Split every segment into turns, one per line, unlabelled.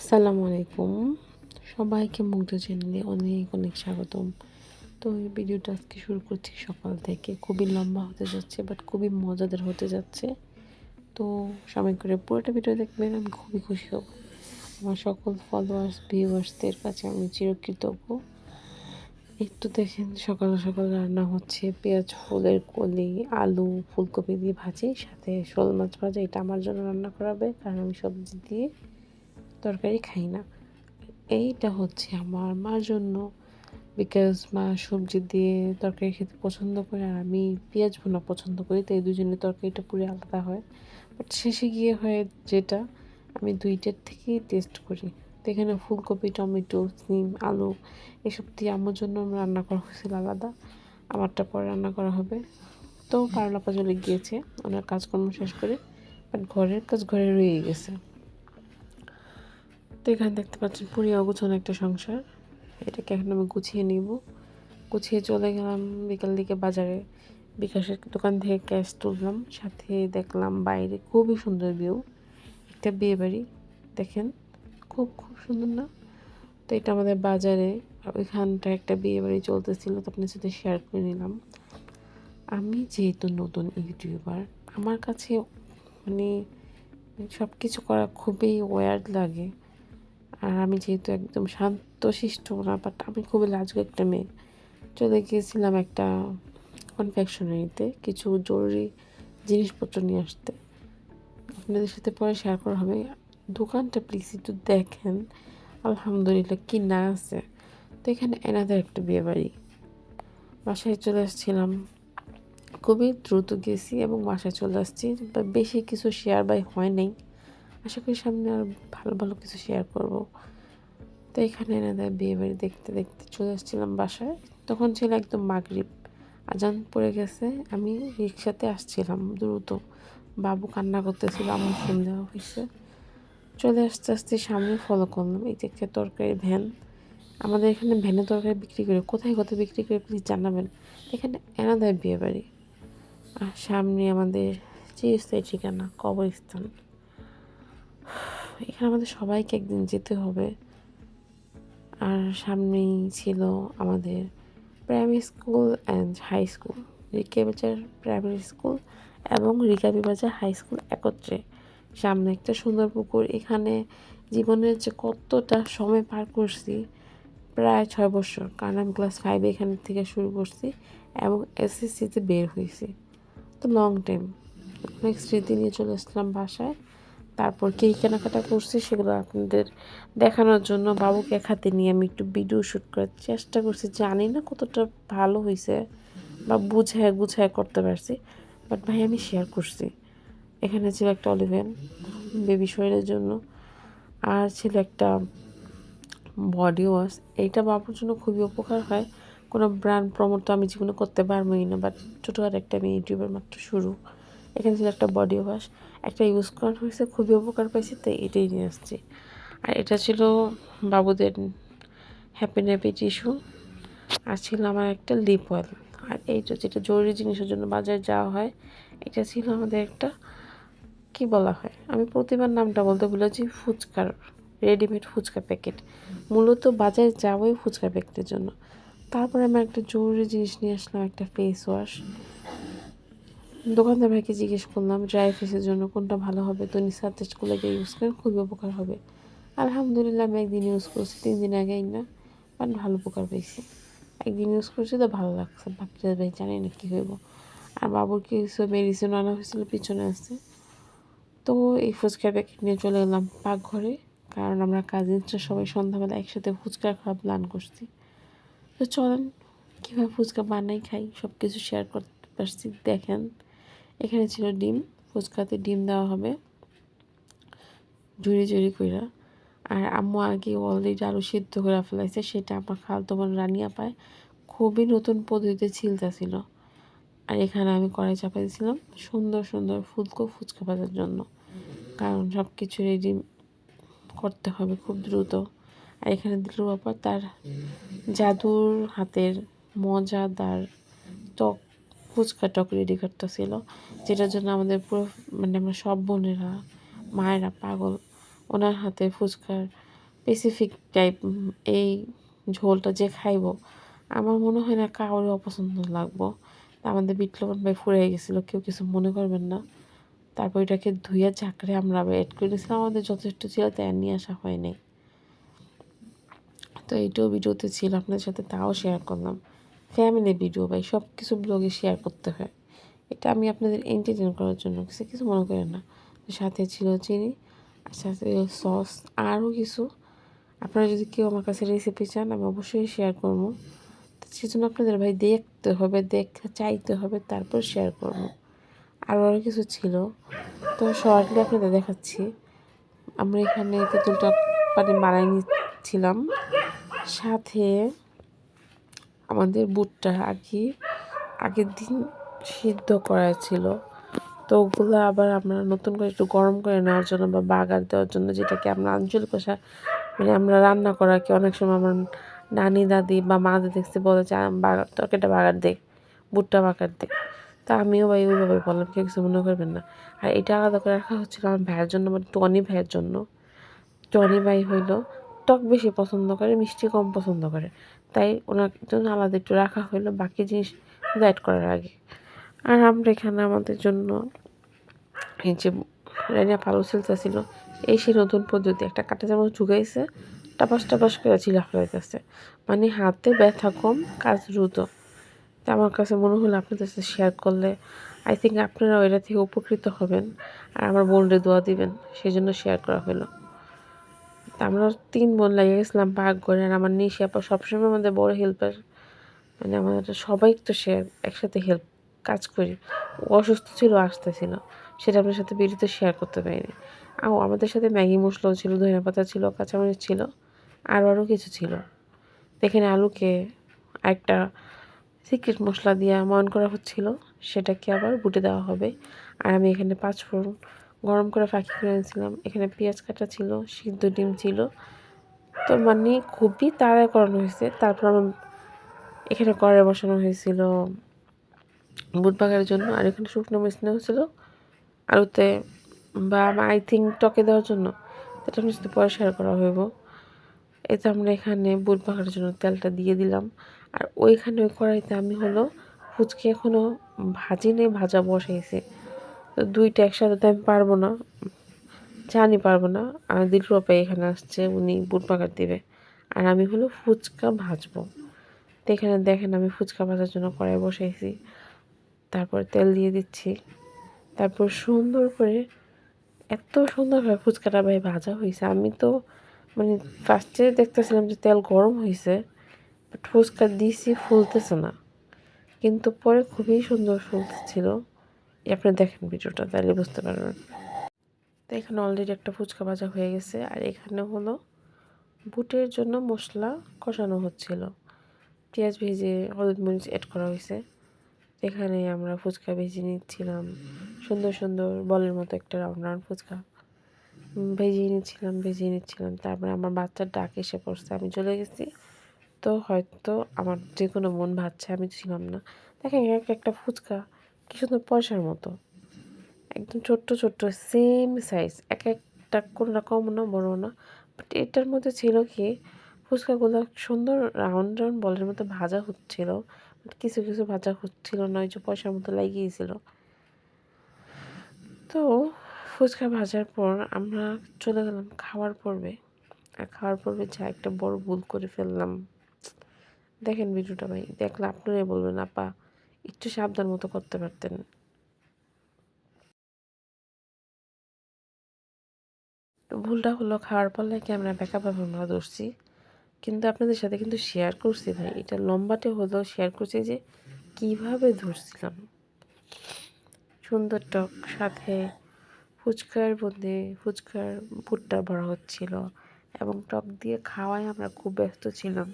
আসসালামু আলাইকুম। সবাইকে মুগ্ধ চ্যানেলে অনেক অনেক স্বাগতম। তো এই ভিডিওটা আজকে শুরু করছি সকাল থেকে। খুবই লম্বা হতে যাচ্ছে বাট খুবই মজাদার হতে যাচ্ছে। তো সময় করে পুরোটা ভিডিও দেখবেন, আমি খুবই খুশি হব। আমার সকল ফলোয়ার্স ভিউয়ার্সদের কাছে আমি চিরকৃতজ্ঞ। একটু দেখেন, সকাল সকাল রান্না হচ্ছে, পেঁয়াজ, ফুলের কলি, আলু, ফুলকপি দিয়ে ভাজি, সাথে শোল মাছ ভাজা, এটা আমার জন্য রান্না করাবে কারণ আমি সবজি দিয়ে তরকারি খাই না। এইটা হচ্ছে আমার মার জন্য। বিকজ মা সবজি দিয়ে তরকারি খেতে পছন্দ করে আর আমি পেঁয়াজ ভুনা পছন্দ করি, তাই দুজনের তরকারিটা পুরো আলাদা হয়। বাট শেষে গিয়ে হয় যেটা, আমি দুইটার থেকেই টেস্ট করি। তো এখানে ফুলকপি, টমেটো, সিম, আলু, এসব দিয়ে আমার জন্য রান্না করা হয়েছিল আলাদা। আমারটা পরে রান্না করা হবে। তো পারলাপা চলে গিয়েছে, ওনার কাজকর্ম শেষ করে বাট ঘরের কাজ ঘরে রয়ে গেছে। তো এখানে দেখতে পাচ্ছেন পুরি অগোছানো একটা সংসার। এটাকে এখন আমি গুছিয়ে নিব। গুছিয়ে চলে গেলাম বিকাল দিকে বাজারে। বিকাশের দোকান থেকে ক্যাশ তুললাম। সাথে দেখলাম বাইরে খুবই সুন্দর ভিউ। একটা বিয়ে বাড়ি, দেখেন। খুব খুব সুন্দর না? তো এটা আমাদের বাজারে। ওইখানটা একটা বিয়ে বাড়ি চলতেছিল, তো আপনার সাথে শেয়ার করে নিলাম। আমি যেহেতু নতুন ইউটিউবার, আমার কাছে মানে সব কিছু করা খুবই ওয়ার্ড লাগে। আর আমি যেহেতু একদম শান্তশিষ্ট না বাট আমি খুবই লাজুক একটা মেয়ে। চলে গিয়েছিলাম একটা কনফেকশনারিতে কিছু জরুরি জিনিসপত্র নিয়ে আসতে। আপনাদের সাথে পরে শেয়ার করা হবে। দোকানটা প্লিজ একটু দেখেন। আলহামদুলিল্লাহ কি না আছে। তো এখানে এনাদের একটা বিয়ে বাড়ি বাসায় চলে আসছিলাম। খুবই দ্রুত গেছি এবং বাসায় চলে আসছি। বেশি কিছু শেয়ার বাই হয় নাই। আশা করি সামনে আর ভালো ভালো কিছু শেয়ার করব। তো এখানে এনাদের বিয়ে বাড়ি দেখতে দেখতে চলে আসছিলাম বাসায়। তখন ছিল একদম মাগরিব। আজান পড়ে গেছে, আমি রিক্সাতে আসছিলাম দ্রুত। বাবু কান্না করতেছিল আমার ফোন দেওয়া হয়েছে। চলে আসতে আসতে সামনে ফলো করলাম। এই একটা তরকারি ভ্যান। আমাদের এখানে ভ্যানে তরকারি বিক্রি করে, কোথায় কোথায় বিক্রি করে প্লিজ জানাবেন? এখানে এনাদের বিয়ে বাড়ি। আর সামনে আমাদের চিরস্থায়ী ঠিকানা, কবরস্থান। এখানে আমাদের সবাইকে একদিন যেতে হবে। আর সামনেই ছিল আমাদের primary school and high school রিকা বাজার প্রাইমারি স্কুল এবং রিকাবি বাজার হাই স্কুল একত্রে। সামনে একটা সুন্দর পুকুর, এখানে জীবনের যে কতটা সময় পার করছি, প্রায় ছয় বছর, কারণ আমি ক্লাস ফাইভে এখান থেকে শুরু করছি এবং এসএসসিতে বের হয়েছি। তো লং টাইম অনেক স্মৃতি নিয়ে চলে আসলাম বাসায় তারপর কী কেনাকাটা করছি সেগুলো আপনাদের দেখানোর জন্য বাবুকে এক হাতে নিয়ে আমি একটু ভিডিও শ্যুট করার চেষ্টা করছি। জানি না কতটা ভালো হয়েছে বা বুঝায় গুছায় করতে পারছি বাট ভাই আমি শেয়ার করছি। এখানে ছিল একটা অলিভেন বেবি শরীরের জন্য। আর ছিল একটা বডি ওয়াশ এইটা বাবুর জন্য খুবই উপকার হয়। কোনো ব্র্যান্ড প্রমোট তো আমি জীবনে করতে পারবোই না বাট ছোটো ছোটোখাটো একটা আমি ইউটিউবের মাত্র শুরু। এখানে ছিল একটা বডি ওয়াশ একটা ইউজ করার হয়েছে, খুবই উপকার পাইছি, তো এটাই নিয়ে আসছি। আর এটা ছিল বাবুদের হ্যাপি ন্যাপি টিস্যু আর ছিল আমার একটা লিপ অয়েল আর এইটা যেটা জরুরি জিনিসের জন্য বাজারে যাওয়া হয়, এটা ছিল আমাদের একটা, কি বলা হয়? আমি প্রতিবার নামটা বলতে বলেছি ফুচকার রেডিমেড ফুচকা প্যাকেট মূলত বাজারে যাবোই ফুচকা প্যাকেটের জন্য। তারপরে আমি একটা জরুরি জিনিস নিয়ে আসলাম, একটা ফেস ওয়াশ দোকানদার ভাইকে জিজ্ঞেস করলাম ড্রাই ফেসের জন্য কোনটা ভালো হবে? তো করলে যে ইউজ করেন, খুবই উপকার হবে। আলহামদুলিল্লাহ আমি একদিন ইউজ করছি, তিন দিন আগেই না বাট ভালো উপকার পেয়েছি। একদিন ইউজ করছি তো ভালো লাগছে বাকিটা ভাই জানি না কী হইব। আর বাবুর কিছু মেডিসিন আনা হয়েছিল, পিছনে আসছে তো এই ফুচকার প্যাকেট নিয়ে চলে গেলাম পাকঘরে, কারণ আমরা কাজিনসরা সবাই সন্ধ্যাবেলা একসাথে ফুচকা খাওয়া প্ল্যান করছি। তো চলেন, কীভাবে ফুচকা বানাই, খাই সব কিছু শেয়ার করতে পারছি, দেখেন। এখানে ছিল ডিম, ফুচকাতে ডিম দেওয়া হবে। ঝুড়ি ঝুড়ি কইরা। আর আম্মু আগে অলরেডি আলু সিদ্ধ করে ফেলাইছে, সেটা আমার খালতো বোন রানিয়া পায়। খুবই নতুন পদ্ধতিতে ছিল। আর এখানে আমি কড়াই চাপা দিয়েছিলাম সুন্দর সুন্দর ফুলকো ফুচকা ভাজার জন্য। কারণ সব কিছু রেডি করতে হবে খুব দ্রুত। আর এখানে দিল বাবা তার জাদুর হাতের মজাদার টক ফুচকা টক রেডি করতেছিল, যেটার জন্য আমাদের পুরো মানে আমরা সব বোনেরা, মায়েরা পাগল, ওনার হাতে ফুচকার স্পেসিফিক টাইপ এই ঝোলটা যে খাইবো, আমার মনে হয় না কারোরই অপছন্দ লাগবো। আমাদের বিপ্লবন ভাই ফুরে গেছিল, কেউ কিছু মনে করবেন না। তারপর এটাকে ধুয়ে ঝাঁকড়ে আমরা অ্যাড করে দিয়েছিলাম, আমাদের যথেষ্ট ছিল, তাই নিয়ে আসা হয়নি। তো এইটাও ভিডিওতে ছিল, আপনাদের সাথে তাও শেয়ার করলাম। ফ্যামিলি ভিডিও ভাই সব কিছু ব্লগে শেয়ার করতে হয়। এটা আমি আপনাদের এন্টারটেন করার জন্য কিছু কিছু মনে করেন না। সাথে ছিল চিনি, আর সাথে সস আরও কিছু। আপনারা যদি কেউ আমার কাছে রেসিপি চান, আমি অবশ্যই শেয়ার করব। সেজন্য আপনাদের ভাই দেখতে হবে দেখতে চাইতে হবে, তারপর শেয়ার করব। আরও আরও কিছু ছিল। তো শর্টলি আপনাদের দেখাচ্ছি। আমরা এখানে তেঁতুলটা পানি বানাই নিচ্ছিলাম। সাথে আমাদের বুটটা আগে, আগের দিন সিদ্ধ করা ছিল। তো ওগুলো আবার আমরা নতুন করে একটু গরম করে নেওয়ার জন্য বা বাগার দেওয়ার জন্য যেটাকে আমরা আঞ্চলিক ভাষা মানে আমরা রান্না করাকে অনেক সময় আমার নানি, দাদি বা মা দেখছি বলে যে বাগার, তরকারিটা বাগার দে, বুটটা বাগার দে। তা আমিও ভাই ওইভাবে বললাম, কেউ কিছু মনে করবেন না। আর এটা আলাদা করে রাখা হচ্ছিল আমার ভাইয়ের জন্য মানে টনি ভাইয়ের জন্য। টনি ভাই হইল টক বেশি পছন্দ করে, মিষ্টি কম পছন্দ করে। তাই ওনার জন্য আলাদা একটু রাখা হইল, বাকি জিনিস অ্যাড করার আগে। আর আমরা এখানে আমাদের জন্য এই যে রানিয়া পালু ছিল, এই সেই নতুন পদ্ধতি একটা কাটা যেমন ঢুকাইছে, টাপাস টাপাস করে চিলা ফেলাইতেছে। মানে হাতে ব্যথা কম, কাজ দ্রুত। তা আমার কাছে মনে হলো আপনাদের সাথে শেয়ার করলে আই থিঙ্ক আপনারা এটা থেকে উপকৃত হবেন, আর আমার বোনরে দোয়া দিবেন সেই জন্য শেয়ার করা হলো তা আমরা তিন বোন লাগিয়ে গেছিলাম পাক করে আর আমার নিশি আপা সবসময় আমাদের বড় হেল্পার মানে আমাদের সবাই তো সে একসাথে হেল্প কাজ করি। অসুস্থ ছিল, আসতেছিল। সেটা আপনার সাথে বিড়িতে শেয়ার করতে পারিনি। আর আমাদের সাথে ম্যাগি মশলাও ছিল ধনিয়া পাতা ছিল, কাঁচামরিচ ছিল আরও আরও কিছু ছিল। এখানে আলুকে একটা সিক্রেট মশলা দিয়ে ময়ন করা হচ্ছিল, সেটাকে আবার বুটে দেওয়া হবে। আর আমি এখানে পাঁচ ফোড়ন গরম করে ফাঁকি করে এনেছিলাম। এখানে পেঁয়াজ কাটা ছিল, সিদ্ধ ডিম ছিল। তো মানে খুবই তাড়ায় করানো হয়েছে। তারপর আমার এখানে কড়াই বসানো হয়েছিল বুট জন্য, আর এখানে শুকনো নেওয়া হয়েছিল। আলুতে বা আই থিঙ্ক টকে দেওয়ার জন্য এটা আমি সাথে পরে শেয়ার করা হইব। এতে আমরা এখানে বুট বাগারের জন্য তেলটা দিয়ে দিলাম। আর ওইখানে ওই কড়াইতে আমি হলো ফুচকে এখনও ভাজি নেই, ভাজা বসাইছি। তো দুইটা একসাথে তো আমি পারব না। জানি পারব না। আর দিলরু আপা এখানে আসছে, উনি বুট বাগার দিবে। আর আমি হলো ফুচকা ভাজবো। তো এখানে দেখেন আমি ফুচকা ভাজার জন্য কড়াই বসাইছি। তারপর তেল দিয়ে দিচ্ছি। তারপর সুন্দর করে, এত সুন্দরভাবে ফুচকাটা ভাই ভাজা হয়েছে আমি তো মানে ফার্স্টে দেখতেছিলাম যে তেল গরম হয়েছে বাট ফুচকা দিয়েছি ফুলতেছে না। কিন্তু পরে খুবই সুন্দর ফুলতেছিল। আপনি দেখেন ভিডিওটা, তাহলে বুঝতে পারবেন। তো এখানে অলরেডি একটা ফুচকা ভাজা হয়ে গেছে, আর এখানে হলো বুটের জন্য মশলা কষানো হচ্ছিল। পেঁয়াজ ভেজে হলুদ মরিচ অ্যাড করা হয়েছে। এখানে আমরা ফুচকা ভেজে নিচ্ছিলাম, সুন্দর সুন্দর বলের মতো একটা রাউন্ড রাউন্ড ফুচকা। ভেজিয়ে নিচ্ছিলাম ভেজিয়ে নিচ্ছিলাম, তারপরে আমার বাচ্চার ডাক এসে পড়ছে, আমি চলে গেছি। তো হয়তো আমার যে কোনো মন ভাবছে, আমি ছিলাম না। দেখেন এক একটা ফুচকা। কি সুন্দর পয়সার মতো। একদম ছোট্ট ছোট্ট সেম সাইজ এক একটা কোনোটা কম না বড় না। বাট এটার মধ্যে ছিল কি, ফুচকাগুলো সুন্দর রাউন্ড রাউন্ড বলের মতো ভাজা হচ্ছিল। বাট কিছু কিছু ভাজা হচ্ছিল না, ওই যে পয়সার মতো লাগিয়েছিল। তো ফুচকা ভাজার পর আমরা চলে গেলাম খাওয়ার পর্বে। আর খাওয়ার পর্বে যা একটা বড় ভুল করে ফেললাম। দেখেন ভিডিওটা ভাই, দেখলে আপনারাই বলবেন, আপা একটু সাবধান মতো করতে পারতেন। ভুলটা হলো, খাওয়ার পর আমরা ব্যাকআপ আমরা ধরছি। কিন্তু আপনাদের সাথে কিন্তু শেয়ার করছি ভাই। এটা লম্বাটে হলেও শেয়ার করছি যে, কীভাবে ধরছিলাম। সুন্দর টক, সাথে ফুচকার মধ্যে ফুচকার ভুট্টা ভরা হচ্ছিল এবং টক দিয়ে খাওয়ায় আমরা খুব ব্যস্ত ছিলাম।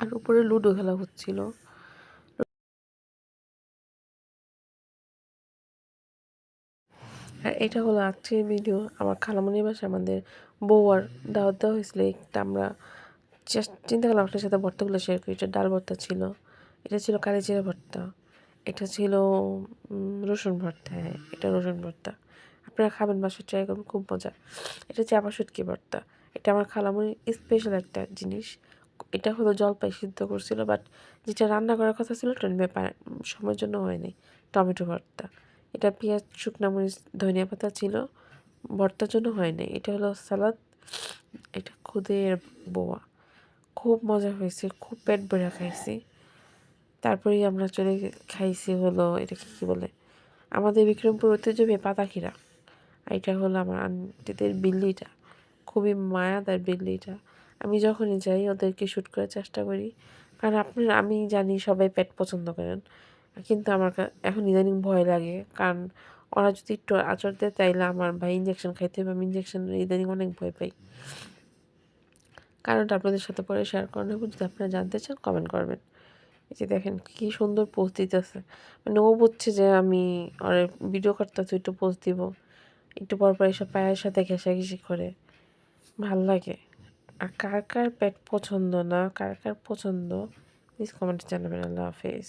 আর উপরে লুডো খেলা হচ্ছিল। আর এটা হলো আজকের ভিডিও আমার খালামনির বাসায় আমাদের বউয়ার দাওয়াত দেওয়া হয়েছিল। একটা আমরা চিন্তা করলাম আপনার সাথে ভর্তাগুলো শেয়ার করি। এটা ডাল ভর্তা ছিল। এটা ছিল কালি জিরা ভর্তা। এটা ছিল রসুন ভর্তা। হ্যাঁ এটা রসুন ভর্তা। আপনারা খাবেন, বাসায় ট্রাই করবেন, খুব মজা। এটা চাপা শুটকি ভর্তা। এটা আমার খালামুনির স্পেশাল একটা জিনিস। এটা হলো জলপাই সিদ্ধ করছিল বাট যেটা রান্না করার কথা ছিল ব্যাপার সময়ের জন্য হয়নি। টমেটো ভর্তা। এটা পেঁয়াজ, শুকনো মরিচ, ধনিয়া পাতা ছিল। ভর্তার জন্য হয়নি এটা হলো সালাদ, এটা খুদের বোয়া। খুব মজা হয়েছে, খুব পেট ভরে খাইছি। তারপরেই আমরা চলে খাইছি হলো এটা কী বলে? আমাদের বিক্রমপুর ঐতিহ্যবাহী পাতাখিরা আর এটা হলো আমার আন্টিদের বিল্লিটা। খুবই মায়াদার বিল্লিটা। আমি যখনই যাই ওদেরকে শ্যুট করার চেষ্টা করি। কারণ আপনার, আমি জানি সবাই পেট পছন্দ করেন। কিন্তু আমার এখন ইদানিং ভয় লাগে। কারণ ওরা যদি একটু আচর দেয়, তাইলে আমার ভাই ইঞ্জেকশন খাইতে হবে। আমি ইঞ্জেকশন ইদানিং অনেক ভয় পাই। কারণটা আপনাদের সাথে পরে শেয়ার করে নেব যদি আপনারা জানতে চান কমেন্ট করবেন। এই যে দেখেন, কী সুন্দর পোস্ট দিতেছে। মানে ও বুঝছে যে আমি ওর ভিডিও করতেছি একটু পোস্ট দিব। একটু পর পর এসব পায়ের সাথে ঘেঁষাঘেঁষি করে। ভালো লাগে। আর কার কার পেট পছন্দ না, কার কার পছন্দ প্লিজ কমেন্টে জানাবেন। আল্লাহ হাফেজ।